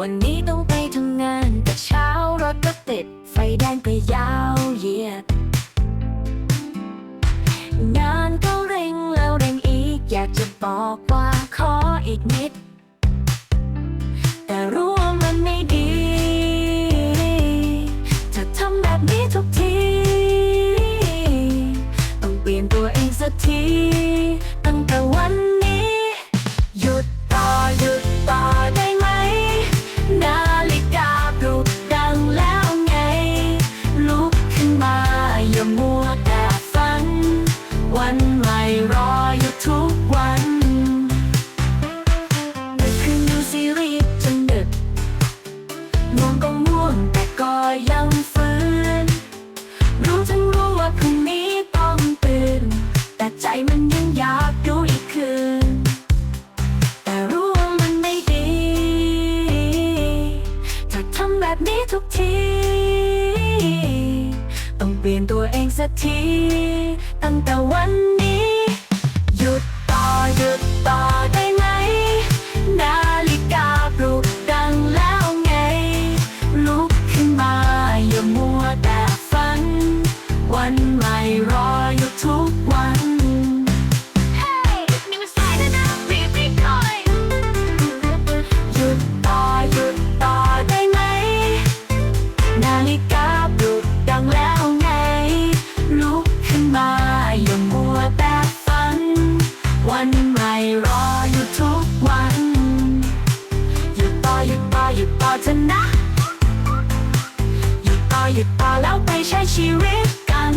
วันนี้ต้องไปทำงานแต่เช้ารถก็ติด ไฟแดงก็ยาวเหยียด งานก็เร่งแล้วเร่งอีก อยากจะบอกว่าขออีกนิด แต่รู้ว่ามันไม่ดีจะทำแบบนี้ทุกที ต้องเปลี่ยนตัวเองสักที วันใหม่รออยู่ทุกวันเมื่อคืนดูซีรีส์จนดึกง่วงก็ง่วงแต่ก็ยังฝืน รู้ทั้งรู้ว่าพรุ่งนี้ต้องตื่น แต่ใจมันยังอยากดูอีกคืน แต่รู้ว่ามันไม่ดีถ้าทำแบบนี้ทุกที ต้องเปลี่ยนตัวเองสักที ตั้งแต่วันนี้ หยุดต่อหยุดต่อได้ไหม นาฬิกาปลุกดังแล้วไง ลุกขึ้นมาอย่ามัวแต่ฝัน วันใหม่รออยู่ทุกวัน Hey นี่มันสายแล้วนะรีบรีบหน่อย หยุดต่อหยุดต่อได้ไหม นาฬิกา มาอย่ามัวแต่ฝัน วันใหม่รออยู่ทุกวันหยุดต่อหยุดต่อหยุดต่อเถอะนะหยุดต่อหยุดต่อแล้วไปใช้ชีวิตกัน